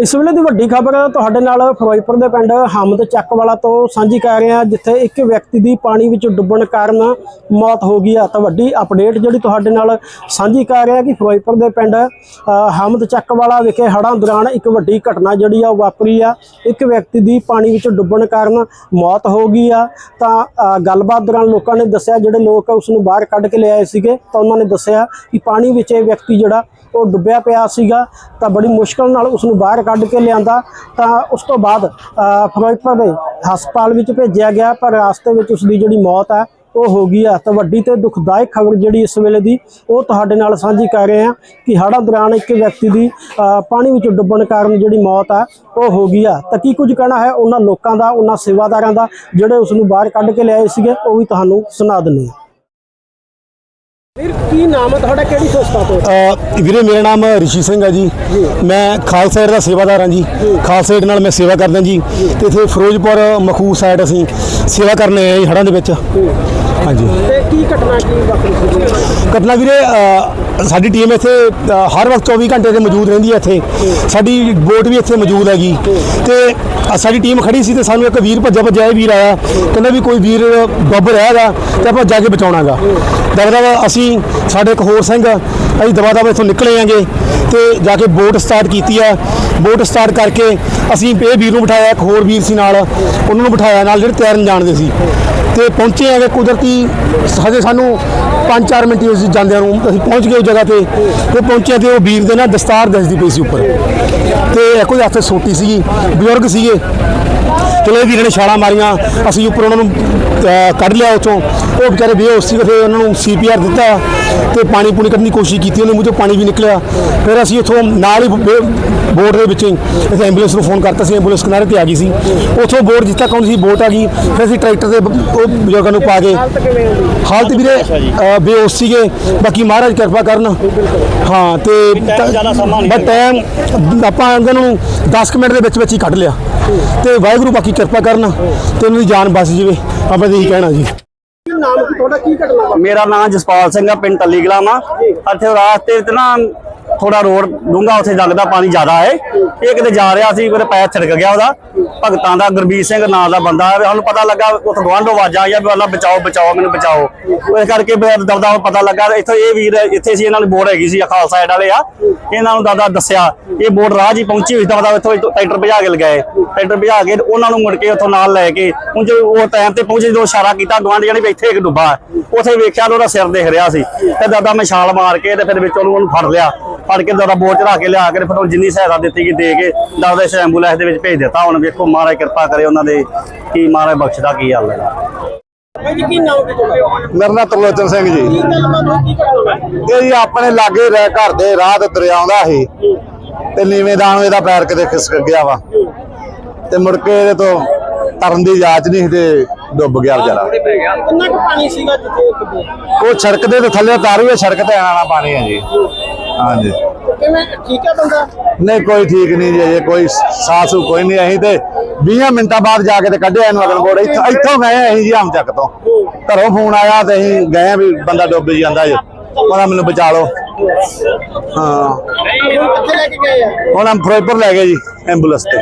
ਇਸ ਵੇਲੇ ਦੀ ਵੱਡੀ ਖਬਰ ਤੁਹਾਡੇ ਨਾਲ ਫਿਰੋਜ਼ਪੁਰ ਦੇ ਪਿੰਡ ਹਮਦ ਚੱਕਵਾਲਾ ਤੋਂ ਸਾਂਝੀ ਕਰ ਰਹੇ ਹਾਂ, ਜਿੱਥੇ ਇੱਕ ਵਿਅਕਤੀ ਦੀ ਪਾਣੀ ਵਿੱਚ ਡੁੱਬਣ ਕਾਰਨ ਮੌਤ ਹੋ ਗਈ ਆ। ਤਾਂ ਵੱਡੀ ਅਪਡੇਟ ਜਿਹੜੀ ਤੁਹਾਡੇ ਨਾਲ ਸਾਂਝੀ ਕਰ ਰਹੇ ਹਾਂ ਕਿ ਫਿਰੋਜ਼ਪੁਰ ਦੇ ਪਿੰਡ ਹਮਦ ਚੱਕਵਾਲਾ ਵਿਖੇ ਹੜ੍ਹਾਂ ਦੌਰਾਨ ਇੱਕ ਵੱਡੀ ਘਟਨਾ ਜਿਹੜੀ ਆ ਉਹ ਵਾਪਰੀ ਆ। ਇੱਕ ਵਿਅਕਤੀ ਦੀ ਪਾਣੀ ਵਿੱਚ ਡੁੱਬਣ ਕਾਰਨ ਮੌਤ ਹੋ ਗਈ ਆ। ਤਾਂ ਗੱਲਬਾਤ ਦੌਰਾਨ ਲੋਕਾਂ ਨੇ ਦੱਸਿਆ, ਜਿਹੜੇ ਲੋਕ ਉਸ ਨੂੰ ਬਾਹਰ ਕੱਢ ਕੇ ਲਿਆਏ ਸੀਗੇ, ਤਾਂ ਉਹਨਾਂ ਨੇ ਦੱਸਿਆ ਕਿ ਪਾਣੀ ਵਿੱਚ ਇਹ ਵਿਅਕਤੀ ਜਿਹੜਾ ਉਹ ਡੁੱਬਿਆ ਪਿਆ ਸੀਗਾ। ਤਾਂ ਬੜੀ ਮੁਸ਼ਕਲ ਨਾਲ ਉਸ ਨੂੰ ਬਾਹਰ ਕੱਢ ਕੇ ਲਿਆਂਦਾ ਤਾਂ ਉਸ ਤੋਂ ਬਾਅਦ ਅ, ਫਿਰੋਜ਼ਪੁਰ ਦੇ ਹਸਪਤਾਲ ਵਿੱਚ ਭੇਜਿਆ ਗਿਆ ਪਰ ਰਾਸਤੇ ਵਿੱਚ ਉਸ ਦੀ ਜਿਹੜੀ ਮੌਤ ਹੈ ਉਹ ਹੋ ਗਈ ਆ। ਤਾਂ ਵੱਡੀ ਤੇ ਦੁਖਦਾਇਕ ਖਬਰ ਜਿਹੜੀ ਇਸ ਵੇਲੇ ਦੀ ਉਹ ਤੁਹਾਡੇ ਨਾਲ ਸਾਂਝੀ ਕਰ ਰਹੇ ਹਾਂ ਕਿ ਹੜ੍ਹਾਂ ਦੌਰਾਨ ਇੱਕ ਵਿਅਕਤੀ ਦੀ ਪਾਣੀ ਵਿੱਚ ਡੁੱਬਣ ਕਾਰਨ ਜਿਹੜੀ ਮੌਤ ਆ ਉਹ ਹੋ ਗਈ ਆ। ਤਾਂ ਕੀ ਕੁਝ ਕਹਿਣਾ ਹੈ ਉਹਨਾਂ ਲੋਕਾਂ ਦਾ ਉਹਨਾਂ ਸੇਵਾਦਾਰਾਂ ਦਾ ਜਿਹੜੇ ਉਸ ਨੂੰ ਬਾਹਰ ਕੱਢ ਕੇ ਲਿਆਏ ਸੀਗੇ ਉਹ ਵੀ ਤੁਹਾਨੂੰ ਸੁਣਾ ਦਿੰਦੇ ਹਾਂ। ਵੀਰ ਕੀ ਨਾਮ ਹੈ ਤੁਹਾਡਾ? ਕਿਹੜੀ ਸੰਸਥਾ ਤੋਂ? ਅ, ਵੀਰੇ ਮੇਰਾ ਨਾਮ ਰਿਸ਼ੀ ਸਿੰਘ ਹੈ ਜੀ। ਮੈਂ ਖਾਲਸਾ ਏਡ ਦਾ ਸੇਵਾਦਾਰ ਹਾਂ ਜੀ। ਖਾਲਸਾ ਏਡ ਨਾਲ ਮੈਂ ਸੇਵਾ ਕਰਦਾ ਜੀ। ਤੇ ਇੱਥੇ ਫਿਰੋਜ਼ਪੁਰ ਮਖੂ ਸਾਈਡ ਅਸੀਂ ਸੇਵਾ ਕਰਨ ਆਏ ਹਾਂ ਜੀ ਹੜ੍ਹਾਂ ਦੇ ਵਿੱਚ। ਹਾਂਜੀ। ਤੇ ਕੀ ਘਟਨਾ ਕੀ ਵਾਪਰੀ ਸੀ ਘਟਨਾ ਵੀਰੇ ਅ, ਸਾਡੀ ਟੀਮ ਇੱਥੇ ਅ, ਹਰ ਵਕਤ 24 ਘੰਟੇ ਤੇ ਮੌਜੂਦ ਰਹਿੰਦੀ ਹੈ ਇੱਥੇ। ਸਾਡੀ ਬੋਟ ਵੀ ਇੱਥੇ ਮੌਜੂਦ ਹੈਗੀ। ਤੇ ਅ, ਸਾਡੀ ਟੀਮ ਖੜੀ ਸੀ ਤੇ ਸਾਨੂੰ ਇੱਕ ਵੀਰ ਭੱਜਾ ਭੱਜਾ ਇਹ ਵੀਰ ਆਇਆ। ਕਹਿੰਦਾ ਵੀ ਕੋਈ ਵੀਰ ਡੁੱਬ ਰਿਹਾ ਹੈਗਾ ਤੇ ਆਪਾਂ ਜਾ ਕੇ ਬਚਾਉਣਾਗਾ ਦਬਦਬਾ ਅਸੀਂ, ਸਾਡੇ ਇੱਕ ਹੋਰ ਸਿੰਘ ਅਸੀਂ ਦਬਾ ਦਬਾ ਇੱਥੋਂ ਨਿਕਲੇ ਆਂਗੇ ਤੇ ਜਾ ਕੇ ਬੋਟ ਸਟਾਰਟ ਕੀਤੀ ਆ। ਬੋਟ ਸਟਾਰਟ ਕਰਕੇ ਅਸੀਂ ਇਹ ਵੀਰ ਨੂੰ ਬਿਠਾਇਆ, ਇੱਕ ਹੋਰ ਵੀਰ ਸੀ ਨਾਲ, ਉਹਨਾਂ ਨੂੰ ਬਿਠਾਇਆ, ਨਾਲ ਜਿਹੜੇ ਤੈਰਨ ਜਾਣਦੇ ਸੀ। ਤੇ ਪਹੁੰਚੇ ਆਗੇ ਕੁਦਰਤੀ, ਹਜੇ ਸਾਨੂੰ 5-4 ਮਿੰਟ ਹੀ ਜਾਂਦਿਆਂ ਨੂੰ ਅਸੀਂ ਪਹੁੰਚ ਗਏ ਉਸ ਜਗ੍ਹਾ ਤੇ। ਉਹ ਪਹੁੰਚਿਆ ਤੇ ਉਹ ਵੀਰ ਦੇ ਨਾਲ ਦਸਤਾਰ ਦੱਸਦੀ ਪਈ ਸੀ ਉੱਪਰ। ਤੇ ਇੱਕ ਉਹਦੇ ਹੱਥ ਸੋਟੀ ਸੀਗੀ, ਬਜ਼ੁਰਗ ਸੀਗੇ। ਚਲੋ ਵੀਰਾਂ ਨੇ ਛਾਲਾਂ ਮਾਰੀਆਂ ਅਸੀਂ ਉੱਪਰ ਉਹਨਾਂ ਨੂੰ ਕੱਢ ਲਿਆ ਉੱਥੋਂ। ਉਹ ਵਿਚਾਰੇ ਬੇਹੋਸ਼ ਸੀ ਫਿਰ ਉਹਨਾਂ ਨੂੰ ਸੀਪੀਆਰ ਦਿੱਤਾ ਤੇ ਪਾਣੀ ਪੂਣੀ ਕੱਢਣ ਦੀ ਕੋਸ਼ਿਸ਼ ਕੀਤੀ ਉਹਨੇ ਮੂੰਹ ਪਾਣੀ ਵੀ ਨਿਕਲਿਆ। ਫਿਰ ਅਸੀਂ ਉੱਥੋਂ ਨਾਲ ਹੀ ਬੇ- ਬੋਟ ਦੇ ਵਿੱਚ ਇੱਥੇ ਐਂਬੂਲੈਂਸ ਨੂੰ ਫੋਨ ਕਰਤਾ ਸੀ ਐਂਬੂਲੈਂਸ ਕਿਨਾਰੇ ਤੇ ਆ ਗਈ ਸੀ। ਉੱਥੋਂ ਬੋਟ ਜਿੱਥੇ ਕੌਣ ਸੀ? ਬੋਟ ਆ ਗਈ। ਫਿਰ ਅਸੀਂ ਟਰੈਕਟਰ ਦੇ ਉਹ ਬਜ਼ੁਰਗਾਂ ਨੂੰ ਪਾ ਕੇ ਹਾਲਤ ਵੀਰੇ ਬੇਹੋਸ਼ ਸੀਗੇ। ਬਾਕੀ ਮਹਾਰਾਜ ਕਿਰਪਾ ਕਰਨ। ਹਾਂ ਤੇ ਬਟ ਟਾਈਮ ਆਪਾਂ ਉਹਨਾਂ ਨੂੰ 10 ਕੁ ਮਿੰਟ ਦੇ ਵਿੱਚ ਵਿੱਚ ਹੀ ਕੱਢ ਲਿਆ। ਤੇ ਵਾਹਿਗੁਰੂ ਬਾਕੀ ਕਿਰਪਾ ਕਰਨ ਤੇ ਉਹਨਾਂ ਦੀ ਜਾਨ ਬਚ ਜਾਵੇ। ਆਪਾਂ ਤਾਂ ਇਹੀ ਕਹਿਣਾ ਜੀ। ਕੀ ਨਾਮ ਕੀ ਤੁਹਾਡਾ ਕੀ ਘਟਨਾ? ਵਾਪਰੀ ਮੇਰਾ ਨਾਮ ਜਸਪਾਲ ਸਿੰਘ ਆ ਪਿੰਡ ਟੱਲੀ ਕਲਾਮਾ ਇੱਥੇ ਰਾਸਤੇ ਤੇ ਨਾ ਥੋੜਾ ਰੋਡ ਡੂੰਘਾ ਉੱਥੇ ਲੱਗਦਾ ਪਾਣੀ ਜ਼ਿਆਦਾ ਹੈ। ਇਹ ਕਿਤੇ ਜਾ ਰਿਹਾ ਸੀ ਉਹਦੇ ਪੈਰ ਛਿੜਕ ਗਿਆ ਉਹਦਾ। ਭਗਤਾਂ ਦਾ, ਗੁਰਬੀਰ ਸਿੰਘ ਨਾਂ ਦਾ ਬੰਦਾ ਹੈ। ਸਾਨੂੰ ਪਤਾ ਲੱਗਾ ਉੱਥੇ ਗਵਾਂਢੋਂ ਆਵਾਜ਼ਾਂ ਆਈਆਂ ਵੀ ਅੱਲਾ ਬਚਾਓ ਬਚਾਓ, ਮੈਨੂੰ ਬਚਾਓ। ਇਸ ਕਰਕੇ ਦਬਦਾ ਪਤਾ ਲੱਗਾ, ਇੱਥੇ ਇਹ ਵੀਰ ਇੱਥੇ ਸੀ, ਇਹਨਾਂ ਦੀ ਬੋਰਡ ਹੈਗੀ ਸੀ ਆ ਖਾਲਸਾ ਸਾਈਡ ਵਾਲੇ ਆ। ਇਹਨਾਂ ਨੂੰ ਦਾਦਾ ਦੱਸਿਆ, ਇਹ ਬੋਰਡ ਰਾਹ ਜੀ ਪਹੁੰਚੀ ਹੋਈ ਦਬਦਾ ਇੱਥੋਂ ਟਰੈਕਟਰ ਭਜਾ ਕੇ ਲਗਾਏ। ਟਰੈਕਟਰ ਭਜਾ ਕੇ ਉਹਨਾਂ ਨੂੰ ਮੁੜ ਕੇ ਉੱਥੋਂ ਨਾਲ ਲੈ ਕੇ ਉਂਝ ਉਹ ਟਾਈਮ ਤੇ ਪਹੁੰਚੇ, ਜਦੋਂ ਇਸ਼ਾਰਾ ਕੀਤਾ ਗਵਾਂਢੀਆਂ ਨੇ ਇੱਥੇ ਇੱਕ ਡੁੱਬਾ ਹੈ। ਉੱਥੇ ਵੇਖਿਆ ਉਹਦਾ ਸਿਰ ਦੇਖ ਰਿਹਾ ਸੀ। ਤੇ ਦਾਦਾ ਮੈਂ ਛਾਲ ਮਾਰ ਕੇ ਤੇ ਫਿਰ ਵਿੱਚ ਉਹਨੂੰ ਉਹਨੂੰ ਫੜ ਲਿਆ। ਫੜ ਕੇ ਦਾਦਾ ਬੋਟ ਚੜਾ ਕੇ ਲਿਆ ਕੇ ਫਿਰ ਉਹ ਜਿੰਨੀ ਸਹਾਇਤਾ ਦਿੱਤੀ ਗਈ ਦੇ ਕੇ ਦਾਦਾ ਇਸ ਐਂਬੂਲੈਂਸ ਦੇ ਵਿੱਚ ਭੇਜ ਦਿੱਤਾ। ਹੁਣ ਵੇਖੋ ਮਹਾਰਾਜ ਕਿਰਪਾ ਕਰੇ ਉਹਨਾਂ ਦੇ ਕੀ ਮਹਾਰਾਜ ਬਖਸ਼ਦਾ ਕੀ ਹਾਲ ਹੈ। ਮੇਰਾ ਨਾਮ ਤਰਲੋਚਨ ਸਿੰਘ ਜੀ। ਇਹ ਜੀ ਆਪਣੇ ਲਾਗੇ ਰਹਿ ਘਰ ਦੇ ਰਾਹ ਤੇ ਆਉਂਦਾ ਸੀ ਤੇ ਨੀਵੇਂਦਾਰ ਨੂੰ ਇਹਦਾ ਪੈਰ ਕਿਤੇ ਖਿਸਕ ਗਿਆ ਵਾ। ਤੇ ਮੁੜ ਕੇ ਇਹਦੇ ਤੋਂ ਤਰਨ ਦੀ ਜਾਂਚ ਨਹੀਂ ਸੀ ਤੇ ਡੁੱਬ ਗਿਆ ਵਿਚਾਰਾ। ਕਿੰਨਾ ਕੁ ਪਾਣੀ ਸੀਗਾ ਜਿੱਥੇ ਇਹ ਡੁੱਬੇ ਉਹ ਸੜਕ ਦੇ ਤੇ ਥੱਲੇ ਤਾਰੂ ਹੈ ਸੜਕ ਤੇ ਆਣਾ ਪਾਣੀ ਹੈ ਜੀ। ਹਾਂਜੀ। ਕਿਵੇਂ ਠੀਕ ਹੈ ਬੰਦਾ? ਨਹੀਂ ਕੋਈ ਠੀਕ ਨਹੀਂ ਜੀ ਅਜੇ ਕੋਈ ਸਾਸੂ ਕੋਈ ਨਹੀਂ। ਅਸੀਂ ਤੇ 20 ਮਿੰਟਾਂ ਬਾਅਦ ਜਾ ਕੇ ਤੇ ਕੱਢਿਆ ਇਹਨੂੰ ਅਗਨ ਕੋਲ ਇੱਥੋਂ ਇੱਥੋਂ ਗਏ ਅਸੀਂ ਜੀ ਹਮ ਚੱਕ ਤੋਂ। ਘਰੋਂ ਫੋਨ ਆਇਆ ਤੇ ਅਸੀਂ ਗਏ ਵੀ ਬੰਦਾ ਡੁੱਬ ਜਾਂਦਾ ਜੀ। ਉਹਨਾਂ ਮੈਨੂੰ ਬਚਾ ਲਓ। ਹਾਂ। ਕਿੱਥੇ ਲੈ ਕੇ ਗਏ ਆ? ਹੁਣ ਹਮ ਫਿਰੋਜ਼ਪੁਰ ਲੈ ਗਏ ਜੀ ਐਂਬੂਲੈਂਸ ਤੇ।